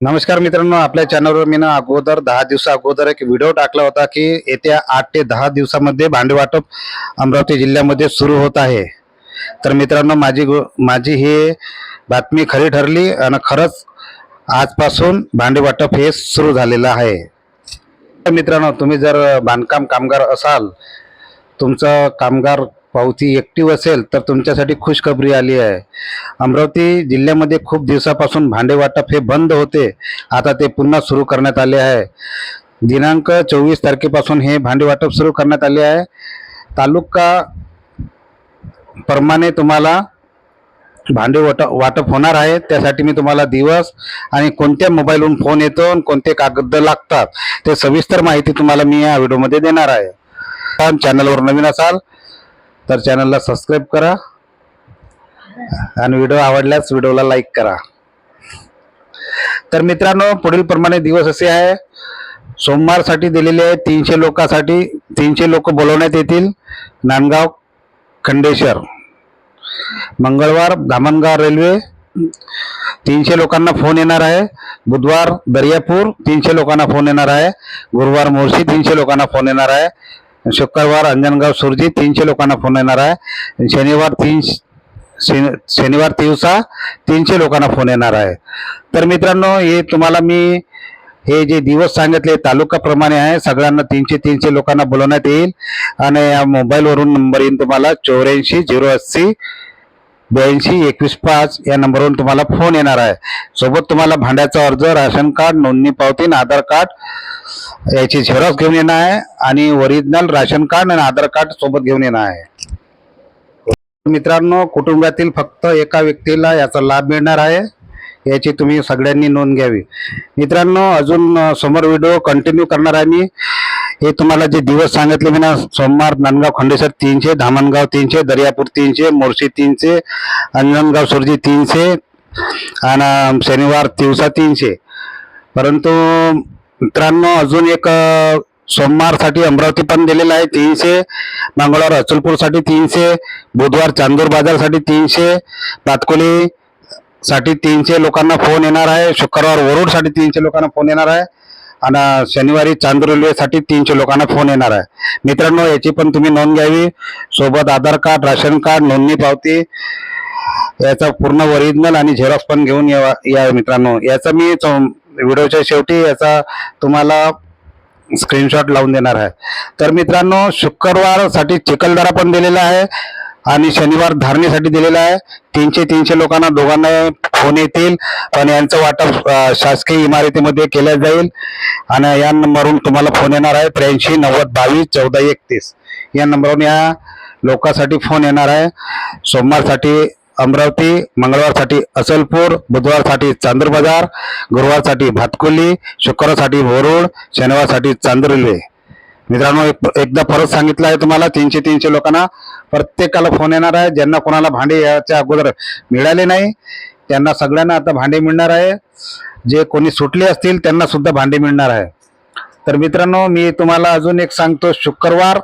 नमस्कार मित्रांनो आपल्या चॅनलवर मी ना अगोदर दहा दिवसा अगोदर एक व्हिडिओ टाकला होता की येत्या आठ ते दहा दिवसामध्ये भांडे वाटप अमरावती जिल्ह्यामध्ये सुरू होत आहे. तर मित्रांनो माझी गो- माझी ही बातमी खरी ठरली आणि खरंच आजपासून भांडे वाटप हे सुरू झालेलं आहे. तर मित्रांनो तुम्ही जर बांधकाम कामगार असाल तुमचं कामगार पावती एक्टिव्ह असेल तर तुमच्यासाठी खुशखबरी आली आहे. अमरावती जिल्ह्यामध्ये खूप दिवसापासून भांडे वाटप हे बंद होते. आता ते पुन्हा सुरू करण्यात आले आहे. दिनांक चोवीस तारखेपासून हे भांडे वाटप सुरू करण्यात आले आहे. तालुका प्रमाणे तुम्हाला भांडे वाटप वाटप होणार आहे. त्यासाठी मी तुम्हाला दिवस आणि कोणत्या मोबाईलवरून फोन येतो आणि कोणते कागद लागतात ते सविस्तर माहिती तुम्हाला मी या व्हिडिओमध्ये देणार आहे. चॅनलवर नवीन असाल तर चॅनलला सबस्क्राईब करा आणि व्हिडिओ आवडल्यास व्हिडिओला लाईक करा. तर मित्रांनो पुढील प्रमाणे दिवस असे आहे. सोमवारसाठी दिलेले आहे तीनशे लोकांसाठी. तीनशे लोक बोलवण्यात येतील. नांदगाव खंडेश्वर. मंगळवार धामणगाव रेल्वे. तीनशे लोकांना फोन येणार आहे. बुधवार दर्यापूर तीनशे लोकांना फोन येणार आहे. गुरुवार मोर्शी तीनशे लोकांना फोन येणार आहे. शुक्रवार अंजनगाव सुरजी तीनशे लोकांना फोन येणार आहे. शनिवार तीन शनि- शनिवार दिवसा तीनशे लोकांना फोन येणार आहे. तर मित्रांनो हे तुम्हाला मी हे जे दिवस सांगितले तालुकाप्रमाणे आहे. सगळ्यांना तीनशे तीनशे लोकांना बोलवण्यात येईल. आणि या मोबाईलवरून नंबर येईल तुम्हाला चौऱ्याऐंशी झिरो अस्सी ब्याऐंशी एकवीस पाच या नंबरवरून तुम्हाला फोन येणार आहे. सोबत तुम्हाला भांड्याचा अर्ज राशन कार्ड नोंदणी पावती आधार कार्ड याची झेरॉक्स घेऊन येणार आहे आणि ओरिजिनल राशन कार्ड आणि आधार कार्ड सोबत घेऊन येणार आहे. मित्रांनो कुटुंबातील फक्त एका व्यक्तीला याचा लाभ मिळणार आहे. याची तुम्ही सगळ्यांनी नोंद घ्यावी. मित्रांनो अजून समोर व्हिडिओ कंटिन्यू करणार आहे मी. हे तुम्हाला जे दिवस सांगितले मी ना सोमवार नांदगाव खंडेसर तीनशे धामणगाव तीनशे दर्यापूर तीनशे मोर्शी तीनशे अंजनगाव सुरजी तीनशे आणि शनिवार दिवसा तीनशे. परंतु मित्रांनो अजून एक सोमवारसाठी अमरावती पण दिलेलं आहे तीनशे. मंगळवार अचलपूरसाठी तीनशे. बुधवार चांदूर बाजारसाठी तीनशे. पातकोली साठी तीनशे लोकांना फोन येणार आहे. शुक्रवार वरुडसाठी तीनशे लोकांना फोन येणार आहे. आणि शनिवारी चांदूर रेल्वेसाठी तीनशे लोकांना फोन येणार आहे. मित्रांनो याची पण तुम्ही नोंद घ्यावी. सोबत आधार कार्ड राशन कार्ड नोंदणी पावती याचा पूर्ण ओरिजिनल आणि झेरॉक्स पण घेऊन या मित्रांनो. याचा मी व्हिडिओच्या शेवटी याचा तुम्हाला स्क्रीनशॉट लावून देणार आहे. तर मित्रांनो शुक्रवारसाठी चिखलदरा पण दिलेला आहे आणि शनिवार धारणेसाठी दिलेला आहे. तीनशे तीनशे लोकांना दोघांना फोन येतील पण यांचं वाटप शासकीय इमारतीमध्ये केलं जाईल. आणि या नंबरवरून तुम्हाला फोन येणार आहे त्र्याऐंशी नव्वद बावीस चौदा एकतीस. या नंबरवरून या लोकांसाठी फोन येणार आहे. सोमवारसाठी अमरावती मंगळवारसाठी असलपूर बुधवारसाठी चांदूर बाजार गुरुवारसाठी भातकुली शुक्रवारसाठी वरुड शनिवारसाठी चांदूर मित्रांनो एक- एकदा परत सांगितलं आहे तुम्हाला तीनशे तीनशे लोकांना. प्रत्येकाला फोन येणार आहे. ज्यांना कोणाला भांडे याच्या अगोदर मिळाले नाही त्यांना सगळ्यांना आता भांडे मिळणार आहे. जे कोणी सुटले असतील त्यांना सुद्धा भांडे मिळणार आहे. तर मित्रांनो मी तुम्हाला अजून एक सांगतो. शुक्रवार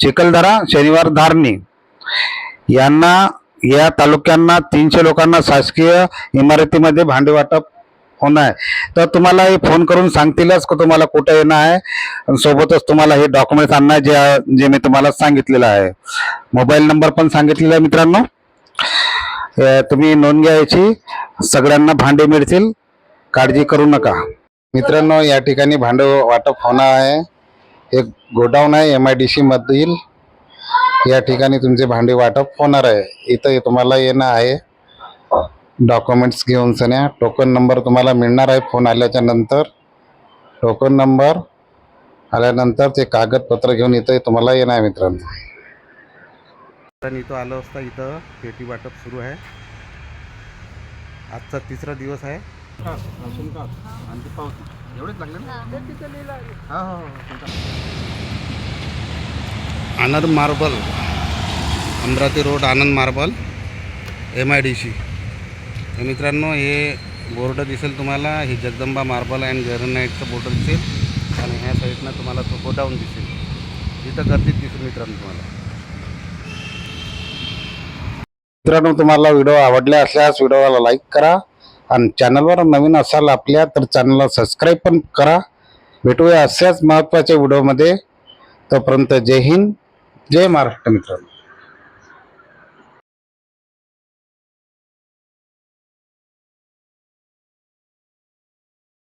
चिखलदरा शनिवार धारणी. यांना या तालुक्यांना तीनशे लोकांना शासकीय इमारतीमध्ये भांडे वाटप होणार. आहे तर तुम्हाला हे फोन करून सांगतीलच का तुम्हाला कुठं येणं आहे? आणि सोबतच तुम्हाला हे डॉक्युमेंट्स आणणार आहे जे जे मी तुम्हाला सांगितलेलं आहे. मोबाईल नंबर पण सांगितलेला आहे मित्रांनो. तुम्ही नोंद घ्यायची सगळ्यांना भांडे मिळतील. काळजी करू नका. मित्रांनो या ठिकाणी भांडे वाटप होणार आहे. एक गोडाऊन आहे एम आय डी सी मधील. या ठिकाणी तुमचे भांडे वाटप होणार आहे. इथं तुम्हाला येणं आहे. डॉक्युमेंट्स घेऊन सन्या. टोकन नंबर तुम्हाला मिळणार आहे फोन आल्याच्यानंतर. टोकन नंबर आल्यानंतर ते कागदपत्र घेऊन इथं तुम्हाला येणं आहे मित्रांनो. तर इथं आलो असता इथं पेटी वाटप सुरू आहे. आजचा तिसरा दिवस आहे. आणि ती पावती एवढेच लागले ना हा हो. Anand marble Amravati road Anand marble M I D C तर मित्रांनो हे बोर्ड दिसेल तुम्हाला. हे जगदंबा मार्बल अँड ग्रेनाईटचं बोर्ड दिसेल. आणि ह्या साईडनं तुम्हाला तो गोडाऊन दिसेल. इथं गर्दीत दिसेल मित्रांनो तुम्हाला. मित्रांनो तुम्हाला व्हिडिओ आवडले असल्यास व्हिडिओला लाईक करा आणि चॅनलवर नवीन असाल आपल्या तर चॅनलला सबस्क्राईब पण करा. भेटूया अशाच महत्त्वाच्या व्हिडिओमध्ये. तोपर्यंत जय हिंद जय महाराष्ट्र मित्रांनो.